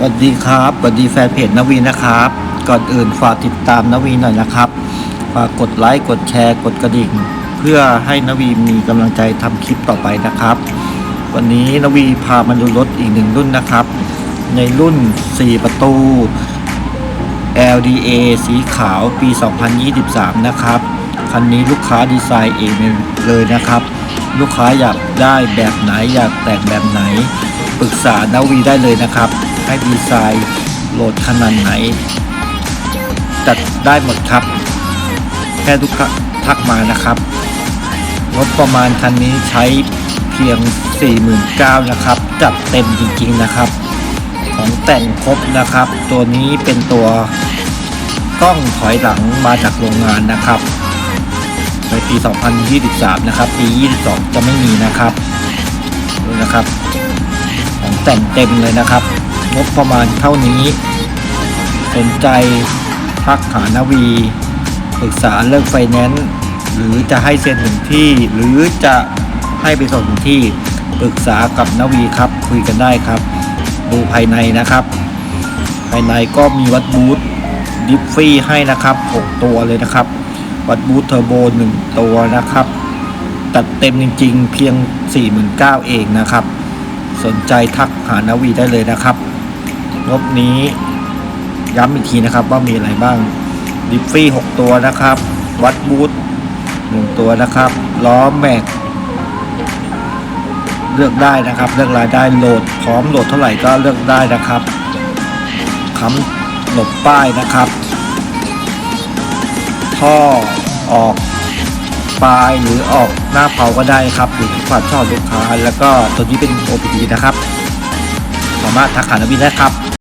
สวัสดีครับสวัสดีแฟนเพจนวีนะครับ ก่อนอื่นฝากติดตามนวีหน่อยนะครับ ฝากกดไลค์กดแชร์กดกระดิ่ง เพื่อให้นวีมีกำลังใจทำคลิปต่อไปนะครับ วันนี้นวีพามาดูรถอีกหนึ่งรุ่นนะครับ ในรุ่น 4 ประตู LDA สีขาวปี 2023 นะครับ คันนี้ลูกค้าดีไซน์เองเลยนะครับ ลูกค้าอยากได้แบบไหนอยากแต่งแบบไหน ปรึกษานาวีได้เลยนะครับ ให้ดีไซน์โหลดขนาดไหน จัดได้หมดครับ แค่ลูกค้าทักมานะครับงบประมาณคันนี้ใช้เพียง 49,000นะครับ จัดเต็มจริงๆนะครับ ของแต่งครบนะครับ ตัวนี้เป็นตัวกล้องถอยหลังมาจากโรงงานนะครับ ในปี 2023 นะครับ ปี 22 จะไม่มีนะครับดูนะครับ ของแต่งเต็มเลยนะครับ งบประมาณเท่านี้ สนใจทักหานวี ปรึกษาเรื่องไฟแนนซ์หรือจะให้เซ็นถึงที่ หรือจะให้ไปส่งถึงที่ ปรึกษากับนวีครับ คุยกันได้ครับ ดูภายในนะครับ ภายในก็มีวัดบูทดิฟฟี่ให้นะครับ 6 ตัวเลยนะครับ วัดบูทเทอร์โบ1 ตัวนะครับ ตัดเต็มจริงๆ เพียง 49,000เองนะครับ สนใจทักหานาวีได้เลยนะครับ งบนี้ย้ำอีกทีนะครับว่ามีอะไรบ้างดิฟฟี่ 6 ตัวนะครับ วัดบูท1ตัวนะครับ ล้อแม็ก เลือกได้นะครับ เลือกรายได้โหลดพร้อมโหลดเท่าไหร่ก็เลือกได้นะครับค้ำหลบป้ายนะครับ ท่อออกปลายหรือออกหน้าเผาก็ได้ครับอยู่ที่ความชอบลูกค้า แล้วก็ตัวนี้เป็น OPD นะครับ สามารถทักหานวินได้ครับ